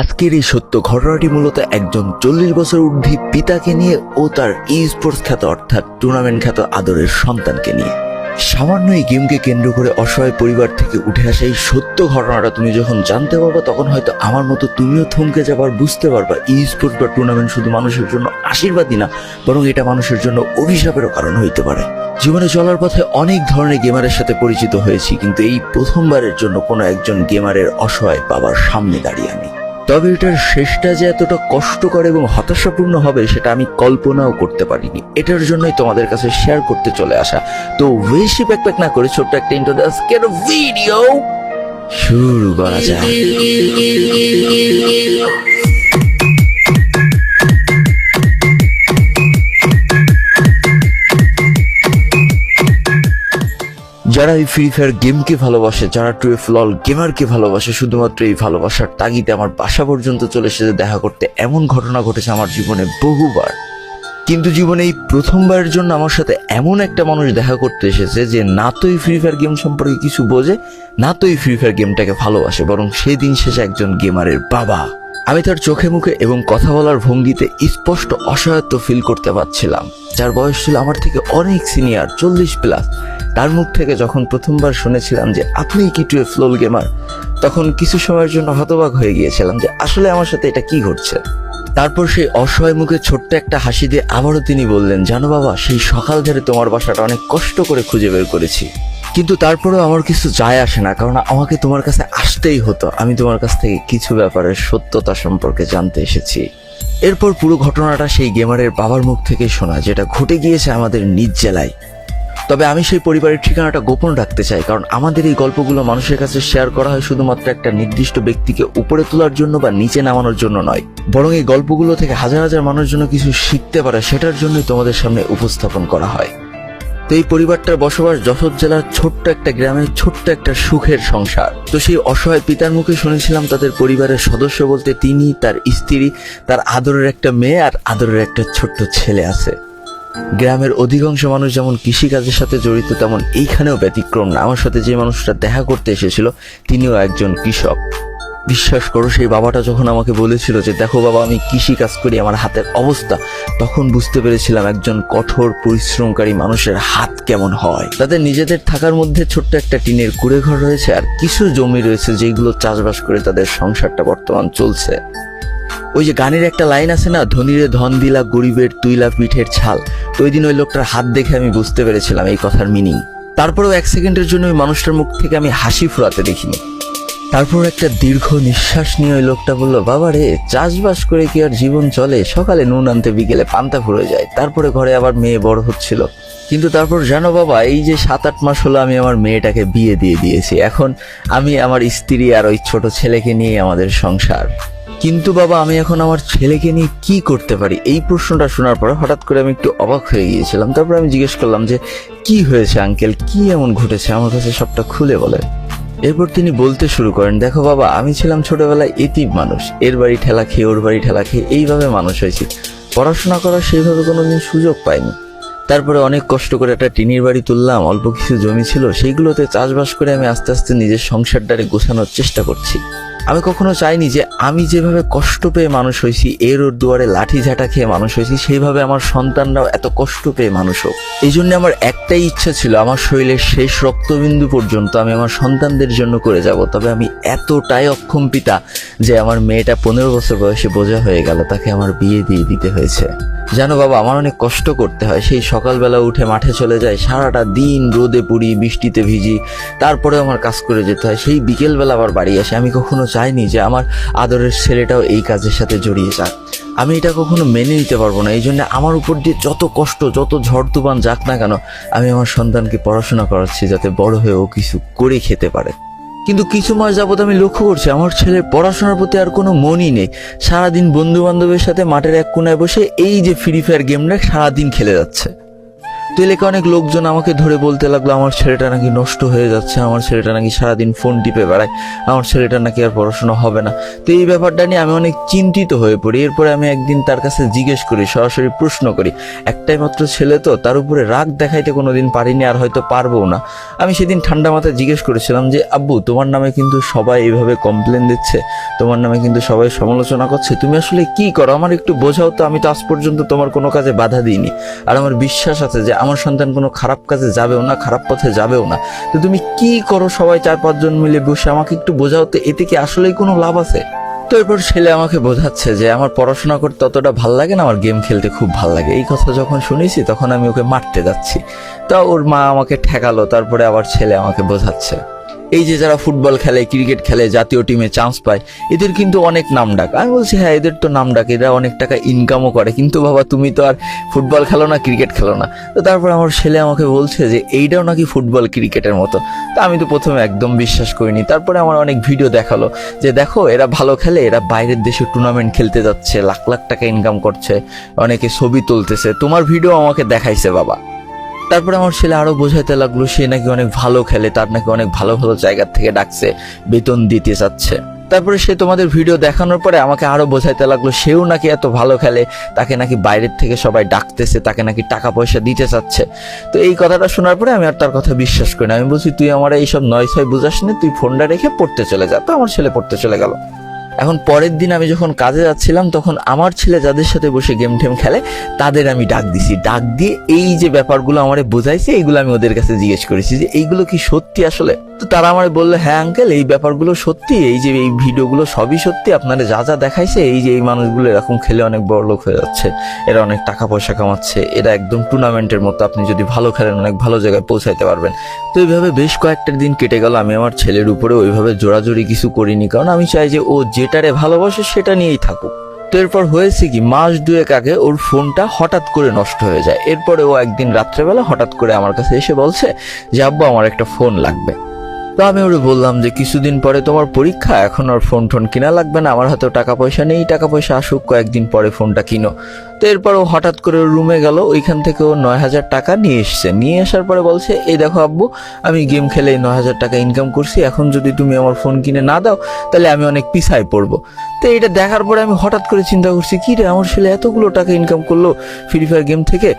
আজকের এই সত্য ঘটনাটি মূলত একজন চল্লিশ বছর ঊর্ধ্বে পিতাকে নিয়ে ও তার ই স্পোর্টস খ্যাত অর্থাৎ টুর্নামেন্ট খ্যাত আদরের সন্তানকে নিয়ে। সামান্য এই গেমকে কেন্দ্র করে অসহায় পরিবার থেকে উঠে আসা এই সত্য ঘটনাটা তুমি যখন জানতে পারবা, তখন হয়তো আমার মতো তুমিও থমকে যাবার, বুঝতে পারবা ই স্পোর্টস বা টুর্নামেন্ট শুধু মানুষের জন্য আশীর্বাদই না, বরং এটা মানুষের জন্য অভিশাপেরও কারণ হইতে পারে। জীবনে চলার পথে অনেক ধরনের গেমারের সাথে পরিচিত হয়েছি, কিন্তু এই প্রথমবারের জন্য কোনো একজন গেমারের অসহায় বাবার সামনে দাঁড়িয়ে আমি তবে এটার শেষটা যে এতটা কষ্টকর এবং হতাশাপূর্ণ হবে সেটা আমি কল্পনাও করতে পারিনি। এটার জন্যই তোমাদের কাছে শেয়ার করতে চলে আসা। তো বেশি প্যাক না করে ছোট্ট একটা ইন্টারেস্টের ভিডিও শুরু করা যায় যারা এই ফ্রি ফায়ার গেমকে ভালোবাসে, যারা টুয়েলভ লল গেমারকে ভালোবাসে, শুধুমাত্র এই ভালোবাসার তাগিদে আমার বাসা পর্যন্ত চলে এসেছে দেখা করতে, এমন ঘটনা ঘটেছে আমার জীবনে বহুবার। কিন্তু জীবনে এই প্রথমবারের জন্য আমার সাথে এমন একটা মানুষ দেখা করতে এসেছে যে না তো এই ফ্রি ফায়ার গেম সম্পর্কে কিছু বোঝে, না তো এই ফ্রি ফায়ার গেমটাকে ভালোবাসে, বরং সেই দিন শেষে একজন গেমারের বাবা। আমি তার চোখে মুখে এবং কথা বলার ভঙ্গিতে স্পষ্ট অসহায়ত্ব ফিল করতে পারছিলাম, যার বয়স ছিল আমার থেকে অনেক সিনিয়র চল্লিশ প্লাস তার মুখ থেকে যখন প্রথমবার শুনেছিলাম যে আপনি কি টুয়েলভ লোল গেমার তখন কিছু সময়ের জন্য হতবাক হয়ে গিয়েছিলাম যে আসলে আমার সাথে এটা কি ঘটছে। তারপর সেই অসহায় মুখে ছোট্ট একটা হাসি দিয়ে আবারও তিনি বললেন, জানো বাবা, সেই সকাল ধরে তোমার বাসাটা অনেক কষ্ট করে খুঁজে বের করেছি। কিন্তু তারপরেও আমার কিছু যায় আসে না, কারণ আমাকে তোমার কাছে আসতেই হতো। আমি তোমার কাছ থেকে কিছু ব্যাপারের সত্যতা সম্পর্কে জানতে এসেছি। এরপর পুরো ঘটনাটা সেই গেমারের বাবার মুখ থেকে শোনা, যেটা ঘটে গিয়েছে আমাদের নিজ জেলায়। তবে আমি সেই পরিবারের ঠিকানাটা গোপন রাখতে চাই, কারণ আমাদের এই গল্পগুলো মানুষের কাছে শেয়ার করা হয় শুধুমাত্র একটা নির্দিষ্ট ব্যক্তিকে উপরে তোলার জন্য বা নিচে নামানোর জন্য নয়। বরং এই গল্পগুলো থেকে হাজার হাজার মানুষ যেন কিছু শিখতে পারে, সেটার জন্যই তোমাদের সামনে উপস্থাপন করা হয়। তো এই পরিবারটার বসবাস যশোর জেলার ছোট্ট একটা গ্রামে ছোট্ট একটা সুখের সংসার। তো সেই অসহায় পিতার মুখে শুনেছিলাম তাদের পরিবারের সদস্য বলতে তিনি, তার স্ত্রী, তার আদরের একটা মেয়ে আর আদরের একটা ছোট্ট ছেলে আছে। গ্রামের অধিকাংশ মানুষ যেমন কৃষিকাজের সাথে জড়িত, তেমন এইখানেও ব্যতিক্রম না। আমার সাথে যে মানুষটা দেখা করতে এসেছিল, তিনিও একজন কৃষক। বিশ্বাস করো, সেই বাবাটা যখন আমাকে বলেছিল যে, দেখো বাবা, আমি কৃষি কাজ করি, আমার হাতের অবস্থা, তখন বুঝতে পেরেছিলাম একজন কঠোর, পরিশ্রমকারী মানুষের হাত কেমন হয়। তাদের নিজেদের থাকার মধ্যে ছোট্ট একটা টিনের কুড়ে ঘর রয়েছে, আর কিছু জমি রয়েছে যেগুলো চাষবাস করে তাদের সংসারটা বর্তমান চলছে। ওই যে গানের একটা লাইন আছে না, ধনীরে ধন দিলা গরিবের তুইলা পিঠের ছাল। তো ওই দিন ওই লোকটার হাত দেখে আমি বুঝতে পেরেছিলাম এই কথার মিনিং তারপরেও এক সেকেন্ডের জন্য ওই মানুষটার মুখ থেকে আমি হাসি ফুরাতে দেখিনি। তারপর একটা দীর্ঘ নিঃশ্বাস নিয়ে ওই লোকটা বলল বাবা রে চাষবাস করে কি আর জীবন চলে? সকালে নুন আনতে বিকেলে পান্তা ফুরে যায়, তারপরে ঘরে আবার মেয়ে বড় হচ্ছিল। কিন্তু তারপর জানো বাবা, এই যে সাত আট মাস হলো আমি আমার মেয়েটাকে বিয়ে দিয়ে দিয়েছি। এখন আমি আমার স্ত্রী আর ওই ছোট ছেলেকে নিয়ে আমাদের সংসার। কিন্তু বাবা, আমি এখন আমার ছেলেকে নিয়ে কি করতে পারি? এই প্রশ্নটা শোনার পরে হঠাৎ করে আমি একটু অবাক হয়ে গিয়েছিলাম। তারপর আমি জিজ্ঞেস করলাম যে, কি হয়েছে আঙ্কেল কি এমন ঘটেছে? আমার কাছে সবটা খুলে বলে। এরপর তিনি বলতে শুরু করেন, দেখো বাবা, আমি ছিলাম ছোটবেলায় এতিম মানুষ। এর বাড়ি ঠেলা খেয়ে, ওর বাড়ি ঠেলা খেয়ে এইভাবে মানুষ হয়েছি। পড়াশোনা করার সেইভাবে কোনোদিন সুযোগ পাইনি। তারপরে অনেক কষ্ট করে একটা টিনির বাড়ি তুললাম, অল্প কিছু জমি ছিল, সেইগুলোতে চাষবাস করে আমি আস্তে আস্তে নিজের সংসারটারে গোছানোর চেষ্টা করছি। আমি কখনো চাইনি যে আমি যেভাবে কষ্ট পেয়ে মানুষ হয়েছি, এর ওর দুয়ারে লাঠি ঝাঁটা খেয়ে মানুষ হয়েছি, সেইভাবে আমার সন্তানরাও এত কষ্ট পেয়ে মানুষ হোক। এই জন্য আমার একটাই ইচ্ছা ছিল, আমার শরীরের শেষ রক্তবিন্দু পর্যন্ত আমি আমার সন্তানদের জন্য করে যাব। তবে আমি এতটাই অক্ষম পিতা যে আমার মেয়েটা পনেরো বছর বয়সে বোঝা হয়ে গেল, তাকে আমার বিয়ে দিয়ে দিতে হয়েছে। জানো বাবা, আমার অনেক কষ্ট করতে হয়। সেই সকালবেলা উঠে মাঠে চলে যায় সারাটা দিন রোদে পুড়ি, বৃষ্টিতে ভিজি তারপরে আমার কাজ করে যেতে হয়। সেই বিকেলবেলা আবার বাড়ি আসে। আমি কখনো চাইনি যে আমার আদরের ছেলেটাও এই কাজের সাথে জড়িয়ে যাক। আমি এটা কখনো মেনে নিতে পারব না। এই জন্য আমার উপর দিয়ে যত কষ্ট, যত ঝড় তুফান যাক না কেন, আমি আমার সন্তানকে পড়াশোনা করাচ্ছি যাতে বড় হয়ে ও কিছু করে খেতে পারে। কিন্তু কিছু মাস যাবত আমি লক্ষ্য করছি, আমার ছেলের পড়াশোনার প্রতি আর কোনো মনই নেই। সারাদিন বন্ধু বান্ধবের সাথে মাঠের এক কোনায় বসে এই যে ফ্রি ফায়ার গেমটা সারাদিন খেলে যাচ্ছে। তো এলাকা অনেক লোকজন আমাকে ধরে বলতে লাগল, আমার ছেলেটা নাকি নষ্ট হয়ে যাচ্ছে, আমার ছেলেটা নাকি সারাদিন ফোন টিপে বেড়ায়, আমার ছেলেটা নাকি আর পড়াশোনা হবে না। তো এই ব্যাপারটা নিয়ে আমি অনেক চিন্তিত হয়ে পড়ি। এরপরে আমি একদিন তার কাছে জিজ্ঞেস করি, সরাসরি প্রশ্ন করি, একটাই মাত্র ছেলে তো, তার উপরে রাগ দেখাইতে কোনো দিন পারিনি আর হয়তো পারব না। আমি সেদিন ঠান্ডা মাথায় জিজ্ঞেস করেছিলাম যে, আব্বু, তোমার নামে কিন্তু সবাই এইভাবে কমপ্লেন দিচ্ছে, তোমার নামে কিন্তু সবাই সমালোচনা করছে, তুমি আসলে কি করো? আমার একটু বোঝাও তো, আমি তো আজ পর্যন্ত তোমার কোনো কাজে বাধা দিইনি। আর আমার বিশ্বাস আছে যে আমার সন্তান কোনো খারাপ কাজে যাবেও না, খারাপ পথে যাবেও না। তো তুমি কি করো সবাই চার পাঁচজন মিলে বসে? আমাকে একটু বোঝাও তো, এতে কি আসলেই কোনো লাভ আছে? তো এরপর ছেলে আমাকে বোঝাচ্ছে যে আমার পড়াশোনা করতে ততটা ভালো লাগে না, আমার গেম খেলতে খুব ভালো লাগে। এই কথা যখন শুনেছি, তখন আমি ওকে মারতে যাচ্ছি। তা ওর মা আমাকে ঠেকালো, তারপরে আবার ছেলে আমাকে বোঝাচ্ছে। এই যে যারা ফুটবল খেলে, ক্রিকেট খেলে, জাতীয় টিমে চান্স পায়, এদের কিন্তু অনেক নাম ডাক আমি বলছি হ্যাঁ এদের তো নাম ডাক এরা অনেক টাকা ইনকামও করে। কিন্তু বাবা, তুমি তো আর ফুটবল খেলো না, ক্রিকেট খেলো না। তো তারপর আমার ছেলে আমাকে বলছে যে, এইটাও নাকি ফুটবল ক্রিকেটের মতো? তা আমি তো প্রথমে একদম বিশ্বাস করিনি। তারপরে আমার অনেক ভিডিও দেখাল যে, দেখো, এরা ভালো খেলে, এরা বাইরের দেশে টুর্নামেন্ট খেলতে যাচ্ছে, লাখ লাখ টাকা ইনকাম করছে, অনেকে ছবি তুলতেছে। তোমার ভিডিও আমাকে দেখাইছে বাবা। তারপরে আমার ছেলে আরও বোঝাইতে লাগল, সে নাকি অনেক ভালো খেলে, তার নাকি অনেক ভালো ভালো জায়গা থেকে ডাকছে, বেতন দিতে চাচ্ছে। তারপরে সে তোমাদের ভিডিও দেখানোর পরে আমাকে আরও বোঝাইতে লাগল, সেও নাকি এত ভালো খেলে, তাকে নাকি বাইরের থেকে সবাই ডাকতেছে, তাকে নাকি টাকা পয়সা দিতে চাচ্ছে। তো এই কথাটা শোনার পরে আমি আর তার কথা বিশ্বাস করি না। আমি বলছি, তুই আমার এইসব নয় ছয় বুঝাস তুই ফোনটা রেখে পড়তে চলে যা। তো আমার ছেলে পড়তে চলে গেল। এখন পরের দিন আমি যখন কাজে যাচ্ছিলাম, তখন আমার ছেলে যাদের সাথে বসে গেম টেম খেলে, তাদের আমি ডাক দিছি। ডাক দিয়ে এই যে ব্যাপারগুলো আমারে বোঝাইছে, এইগুলো আমি ওদের কাছে জিজ্ঞেস করেছি যে, এইগুলো কি সত্যি আসলে? তো তারা আমার বলল হ্যাঁ আঙ্কেল এই ব্যাপারগুলো সত্যি, এই যে এই ভিডিওগুলো সবই সত্যি, আপনারা যা যা দেখাইছে, এই যে এই মানুষগুলো এরকম খেলে অনেক বড় লোক হয়ে যাচ্ছে, এরা অনেক টাকা পয়সা কামাচ্ছে, এরা একদম টুর্নামেন্টের মতো, আপনি যদি ভালো খেলেন, অনেক ভালো জায়গায় পৌঁছাইতে পারবেন। তো এইভাবে বেশ কয়েকটা দিন কেটে গেল, আমি আমার ছেলের উপরে ওইভাবে জোরাজোরি কিছু করিনি, কারণ আমি চাই যে ও যেটারে ভালোবাসে সেটা নিয়েই থাকুক। তো এরপর হয়েছে কি, মাস দুয়েক আগে ওর ফোনটা হঠাৎ করে নষ্ট হয়ে যায়, এরপরে ও একদিন রাত্রেবেলা হঠাৎ করে আমার কাছে এসে বলছে যে, আব্বু, আমার একটা ফোন লাগবে। তো আমি ওরে বললাম যে কিছুদিন পরে তোমার পরীক্ষা, এখন আর ফোন টোন কেনা লাগবে না, আমার হাতেও টাকা পয়সা নেই, টাকা পয়সা আসুক, কয়েকদিন পরে ফোনটা কিনো। তো এরপর ও হঠাৎ করে রুমে গেল, ওইখান থেকে ও নয় হাজার টাকা নিয়ে এসছে। নিয়ে আসার পরে বলছে, এই দেখো আব্বু, আমি গেম খেলে নয় হাজার টাকা ইনকাম করছি, এখন যদি তুমি আমার ফোন কিনে না দাও, তাহলে আমি অনেক পিছায় পড়ব। তো এটা দেখার পরে আমি হঠাৎ করে চিন্তা করছি, কি রে, আমার ছেলে এতগুলো টাকা ইনকাম করল ফ্রি ফায়ার গেম থেকে?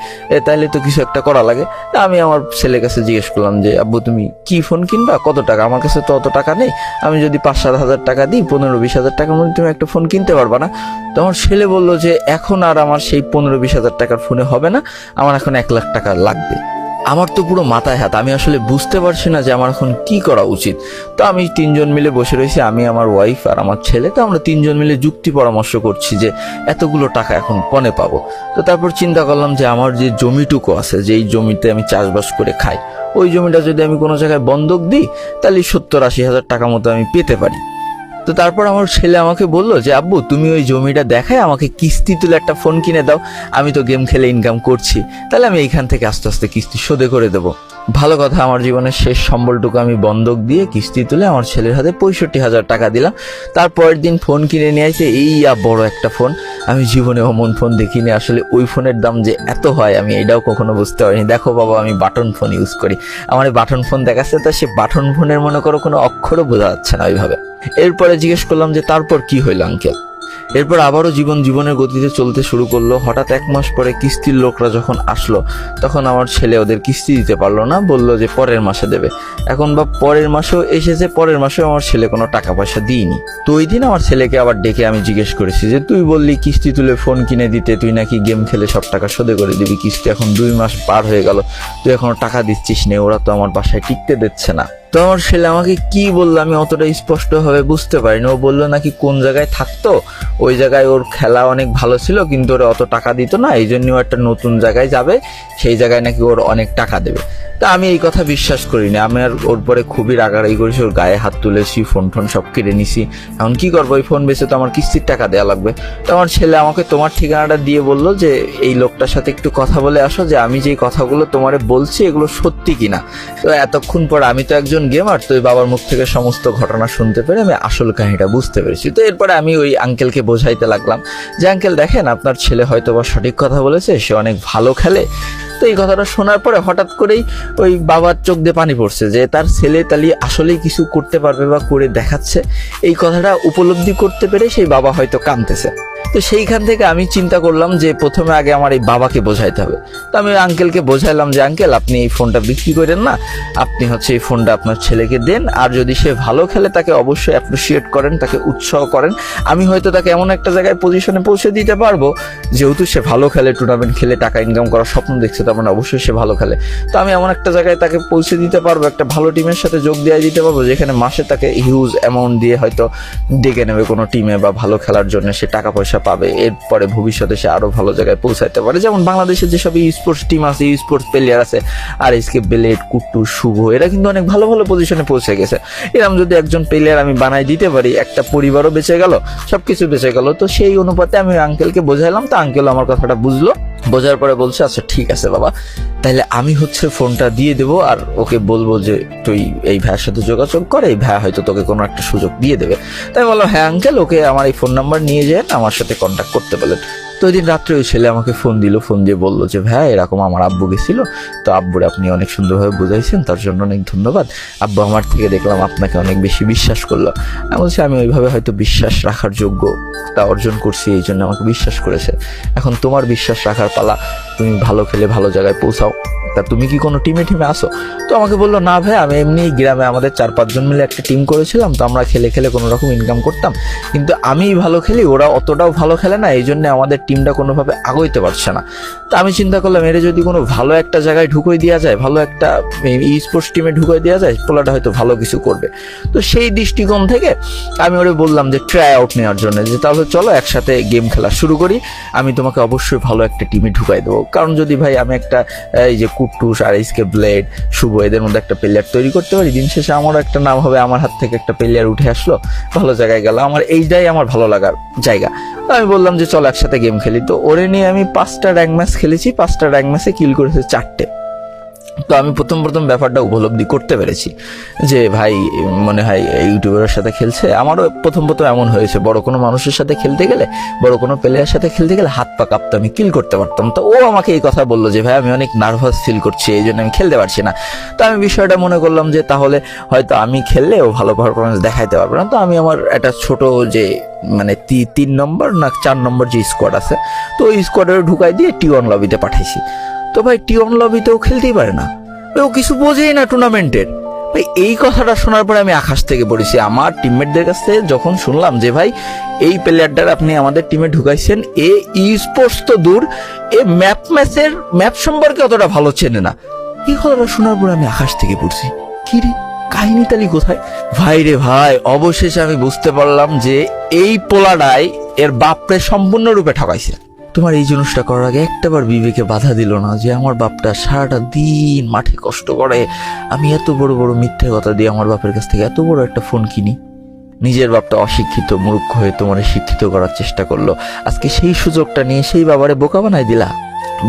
তাহলে তো কিছু একটা করা লাগে। আমি আমার ছেলের কাছে জিজ্ঞেস করলাম যে, আব্বু, তুমি কি ফোন কিনবা? কত টাকা? আমার কাছে তো অত টাকা নেই। আমি যদি পাঁচ সাত হাজার টাকা দিই পনেরো বিশ হাজার টাকার মধ্যে তুমি একটা ফোন কিনতে পারবা না? তো আমার ছেলে বলল যে, এখন আর আমার সেই পনেরো বিশ হাজার টাকার ফোনে হবে না, আমার এখন এক লাখ টাকা লাগবে। আমার তো পুরো মাথায় হাত, আমি আসলে বুঝতে পারছি না যে আমার এখন কি করা উচিত। তো আমি তিনজন মিলে বসে রয়েছি, আমি, আমার ওয়াইফ আর আমার ছেলে, তো আমরা তিনজন মিলে যুক্তি পরামর্শ করছি যে এতগুলো টাকা এখন কনে পাবো। তো তারপর চিন্তা করলাম যে আমার যে জমিটুকু আছে, যেই জমিতে আমি চাষবাস করে খাই, ওই জমিটা যদি আমি কোনো জায়গায় বন্ধক দিই, তাহলে সত্তর আশি হাজার টাকা মতো আমি পেতে পারি। তো তারপর আমার ছেলে আমাকে বলল যে, আব্বু, তুমি ওই জমিটা দেখায় আমাকে কিস্তি তুলে একটা ফোন কিনে দাও। আমি তো গেম খেলে ইনকাম করছি। তাহলে আমি এইখান থেকে আস্তে আস্তে কিস্তি শোধে করে দেবো। ভালো কথা, আমার জীবনের শেষ সম্বলটুকু আমি বন্ধক দিয়ে কিস্তি তুলে আমার ছেলের হাতে পঁয়ষট্টি হাজার টাকা দিলাম। তারপরের দিন ফোন কিনে নিয়ে আসে, এই বড় একটা ফোন আমি জীবনে অমন ফোন দেখিনি। আসলে ওই ফোনের দাম যে এত হয়, আমি এটাও কখনো বুঝতে পারিনি। দেখো বাবা, আমি বাটন ফোন ইউজ করি। আমার বাটন ফোন দেখাচ্ছে, তা সে বাটন ফোনের মনে করো কোনো অক্ষরও বোঝা যাচ্ছে না ওইভাবে। এরপরে জিজ্ঞেস করলাম যে, তারপর কি হইল আঙ্কেল এরপর আবারও জীবন জীবনের গতিতে চলতে শুরু করল। হঠাৎ এক মাস পরে কিস্তির লোকরা যখন আসলো, তখন আমার ছেলে ওদের কিস্তি দিতে পারল না, বলল যে পরের মাসে দেবে। এখন বা পরের মাসেও এসেছে, পরের মাসেও আমার ছেলে কোনো টাকা পয়সা দিইনি। তো ওই দিন আমার ছেলেকে আবার ডেকে আমি জিজ্ঞেস করেছি যে, তুই বললি কিস্তি তুলে ফোন কিনে দিতে, তুই নাকি গেম খেলে সব টাকা শোধে করে দিবি? কিস্তি এখন দুই মাস পার হয়ে গেল, তুই এখনও টাকা দিচ্ছিস নে, ওরা তো আমার বাসায় টিকতে দিচ্ছে না। তো আমার ছেলে আমাকে কি বলল আমি অতটা স্পষ্ট ভাবে বুঝতে পারিনি। ও বলল নাকি কোন জায়গায় থাকতো? ওই জায়গায় ওর খেলা অনেক ভালো ছিল, কিন্তু ওরা অত টাকা দিত না এই জন্য একটা নতুন জায়গায় যাবে, সেই জায়গায় নাকি ওর অনেক টাকা দেবে। তা আমি এই কথা বিশ্বাস করিনি। আমি আর ওর পরে খুবই রাগারাগি করেছি, ওর গায়ে হাত তুলেছি, ফোন টোন সব কেড়ে নিছি। এখন কি করব ওই ফোন বেচে তো আমার কিস্তির টাকা দেওয়া লাগবে। তো আমার ছেলে আমাকে তোমার ঠিকানাটা দিয়ে বলল যে, এই লোকটার সাথে একটু কথা বলে আসো যে, আমি যে কথাগুলো তোমারে বলছি এগুলো সত্যি কিনা। তো এতক্ষণ পর আমি তো একজন একজন গেমার তো বাবার মুখ থেকে সমস্ত ঘটনা শুনতে পেরে আমি আসল কাহিনীটা বুঝতে পেরেছি। তো এরপরে আমি ওই আঙ্কেলকে বোঝাইতে লাগলাম যে আঙ্কেল দেখেন আপনার ছেলে হয়তো বা সঠিক কথা বলেছে, সে অনেক ভালো খেলে। তো এই কথাটা শোনার পরে হঠাৎ করেই ওই বাবার চোখ দিয়ে পানি পড়ছে যে, তার ছেলে তালি আসলেই কিছু করতে পারবে বা করে দেখাচ্ছে। এই কথাটা উপলব্ধি করতে পেরে সেই বাবা হয়তো কাঁদতেছে। তো সেইখান থেকে আমি চিন্তা করলাম যে, প্রথমে আগে আমার এই বাবাকে বোঝাইতে হবে। তো আমি আঙ্কেলকে বোঝাইলাম যে আঙ্কেল আপনি এই ফোনটা বিক্রি করেন না? আপনি হচ্ছে এই ফোনটা আপনার ছেলেকে দেন, আর যদি সে ভালো খেলে, তাকে অবশ্যই অ্যাপ্রিসিয়েট করেন, তাকে উৎসাহ করেন। আমি হয়তো তাকে এমন একটা জায়গায় পজিশনে পৌঁছে দিতে পারব, যেহেতু সে ভালো খেলে টুর্নামেন্ট খেলে, টাকা ইনকাম করার স্বপ্ন দেখছে, তার মানে অবশ্যই সে ভালো খেলে। তো আমি এমন একটা জায়গায় তাকে পৌঁছে দিতে পারব, একটা ভালো টিমের সাথে যোগ দিয়ে দিতে পারব, যেখানে মাসে তাকে হিউজ অ্যামাউন্ট দিয়ে হয়তো ডেকে নেবে কোনো টিমে বা ভালো খেলার জন্য সে টাকা পয়সা পাবে। এরপরে ভবিষ্যতে সে আরও ভালো জায়গায় পৌঁছাতে পারে। যেমন বাংলাদেশের যেসব স্পোর্টস টিম আছে স্পোর্টস প্লেয়ার আছে আর এসকে বেলেট কুট্টু, শুভ, এরা কিন্তু অনেক ভালো ভালো পজিশনে পৌঁছে গেছে। এরকম যদি একজন প্লেয়ার আমি বানাই দিতে পারি, একটা পরিবারও বেঁচে গেল, সবকিছু বেঁচে গেল, তো সেই অনুপাতে আমি আঙ্কেলকে বোঝাইলাম, তো আঙ্কেল আমার কথাটা বুঝলো। বোঝার পরে বলছে আচ্ছা ঠিক আছে বাবা তাহলে আমি হচ্ছে ফোনটা দিয়ে দেবো আর ওকে বলব যে, তুই এই ভাইয়ের সাথে যোগাযোগ করে, এই ভাইয়া হয়তো তোকে কোনো একটা সুযোগ দিয়ে দেবে। তাই বললাম হ্যাঁ আঙ্কেল ওকে আমার এই ফোন নাম্বার নিয়ে যান আমার সাথে কন্ট্যাক্ট করতে বলেন। তো ওই দিন রাত্রে ওই ছেলে আমাকে ফোন দিল ফোন দিয়ে বলল যে, ভাই, এরকম আমার আব্বু গেছিল, তো আব্বুরে আপনি অনেক সুন্দরভাবে বুঝাইছেন, তার জন্য অনেক ধন্যবাদ। আব্বু আমার থেকে দেখলাম আপনাকে অনেক বেশি বিশ্বাস করল। আমি বলছি, আমি ওইভাবে হয়তো বিশ্বাস রাখার যোগ্য তা অর্জন করছি, এই জন্য আমাকে বিশ্বাস করেছে। এখন তোমার বিশ্বাস রাখার পালা, তুমি ভালো খেলে ভালো জায়গায় পৌঁছাও। তা তুমি কি কোনো টিমে টিমে আসো? তো আমাকে বলল, না ভাই, আমি এমনি গ্রামে আমাদের চার পাঁচজন মিলে একটা টিম করেছিলাম, তো আমরা খেলে খেলে কোনো রকম ইনকাম করতাম। কিন্তু আমি ভালো খেলি, ওরা অতটাও ভালো খেলে না, এই জন্য আমাদের টিমটা কোনোভাবে আগাইতে পারছে না। তা আমি চিন্তা করলাম, এর যদি কোনো ভালো একটা জায়গায় ঢুকোই দেওয়া যায়, ভালো একটা ই স্পোর্টস টিমে ঢুকোই দেওয়া যায়, পোলাটা হয়তো ভালো কিছু করবে। তো সেই দৃষ্টিকোণ থেকে আমি ওরে বললাম যে ট্রাই আউট নেওয়ার জন্য, যে তাহলে চলো একসাথে গেম খেলা শুরু করি। আমি তোমাকে অবশ্যই ভালো একটা টিমে ঢুকাই দেবো। কারণ যদি ভাই, আমি একটা, এই যে কুট্টুস আর এসকে ব্লেড শুভ, এদের মধ্যে একটা প্লেয়ার তৈরি করতে পারি। দিন শেষে আমারও একটা নাম হবে, আমার হাত থেকে একটা প্লেয়ার উঠে আসলো। ভালো জায়গায় গেল আমার এইটাই আমার ভালো লাগার জায়গা। আমি বললাম যে, চল একসাথে গেম খেলি। তো ওরে নিয়ে আমি পাঁচটা র্যাঙ্ক ম্যাচ খেলেছি। পাঁচটা র্যাঙ্ক ম্যাচে কিল করেছে চারটে। তো আমি প্রথম প্রথম ব্যাপারটা উপলব্ধি করতে পেরেছি যে ভাই, মনে হয় ইউটিউবারের সাথে খেলছে। আমারও প্রথম প্রথম এমন হয়েছে, বড় কোনো মানুষের সাথে খেলতে গেলে, বড় কোনো প্লেয়ার সাথে খেলতে গেলে হাত পা কাঁপতো, আমি কিল করতে পারতাম। তো ও আমাকে এই কথা বলল যে, ভাই, আমি অনেক নার্ভাস ফিল করছি, এই জন্য আমি খেলতে পারছি না। তো আমি বিষয়টা মনে করলাম যে, তাহলে হয়তো আমি খেললে ও ভালো পারফরমেন্স দেখাইতে পারবে না। তো আমি আমার একটা ছোট যে মানে তিন নম্বর না, চার নম্বর যে স্কোয়াড আছে, তো ওই স্কোয়াডে ঢুকাই দিয়ে টি ওয়ান লবিতে পাঠাইছি। তো ভাই টি ওয়ান লবিতেও খেলতেই পারে না। ও কিছু বোঝেই না টুর্নামেন্টের। ভাই, এই কথাটা শোনার পরে আমি আকাশ থেকে পড়েছি। আমার টিমমেটদের কাছ থেকে যখন শুনলাম যে, ভাই, এই প্লেয়ারটার আপনি আমাদের টিমে ঢুকাইছেন, এ ই স্পোর্টস তো দূর, এ ম্যাপ ম্যাচের ম্যাপ সম্পর্কে অতটা ভালো চেনে না। এই কথাটা শোনার পরে আমি আকাশ থেকে পড়ছি। কি রে, কাহিনী তালি কোথায়? ভাই রে ভাই, অবশেষে আমি বুঝতে পারলাম যে, এই পোলাডাই এর বাপরে সম্পূর্ণরূপে ঠকাইছে। তোমার এই জিনিসটা করার আগে একটাবার বিবেকে বাধা দিল না যে আমার বাপটা সারাটা দিন মাঠে কষ্ট করে। আমি এত বড় বড় মিথ্যে কথা দিয়ে আমার বাপের কাছ থেকে এত বড় একটা ফোন কিনি। নিজের বাপটা অশিক্ষিত মূর্খ হয়ে তোমার শিক্ষিত করার চেষ্টা করল। আজকে সেই সুযোগটা নিয়ে সেই বাবারে বোকা বানাই দিলা।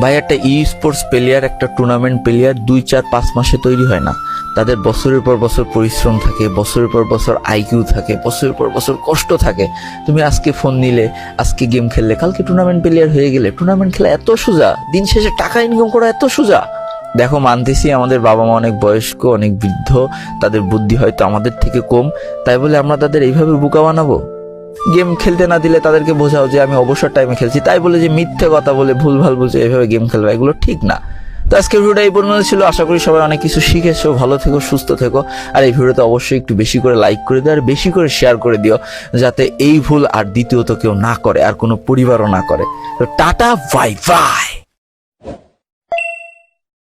ভাই, একটা ই স্পোর্টস প্লেয়ার একটা টুর্নামেন্ট প্লেয়ার দুই, চার, পাঁচ মাসে তৈরি হয় না। তাদের বছরের পর বছর পরিশ্রম থাকে, বছরের পর বছর আইকিউ থাকে, বছরের পর বছর কষ্ট থাকে। তুমি আজকে ফোন নিলে, আজকে গেম খেললে, কালকে টুর্নামেন্ট প্লেয়ার হয়ে গেলে টুর্নামেন্ট খেলা এত সোজা, দিন শেষে টাকা ইনকাম করা এত সোজা। দেখো, মানতেছি আমাদের বাবা মা অনেক বয়স্ক, অনেক বৃদ্ধ, তাদের বুদ্ধি হয়তো আমাদের থেকে কম, তাই বলে আমরা তাদের এইভাবে বোকা বানাবো? গেম খেলতে না দিলে তাদেরকে বোঝাও যে আমি অবসর টাইমে খেলছি, তাই বলে যে মিথ্যে কথা বলে ভুলভাল বুঝে এভাবে গেম খেলবে, এগুলো ঠিক না। তো আজকের ভিডিওটা এই পর্যন্ত ছিল। আশা করি সবাই অনেক কিছু শিখেছো, ভালো থেকো, সুস্থ থেকো। আর এই ভিডিওতে অবশ্যই একটু বেশি করে লাইক করে দিও আর বেশি করে শেয়ার করে দিও, যাতে এই ভুল আর দ্বিতীয়ত কেউ না করে আর কোনো পরিবারও না করে। তো টাটা বাই বাই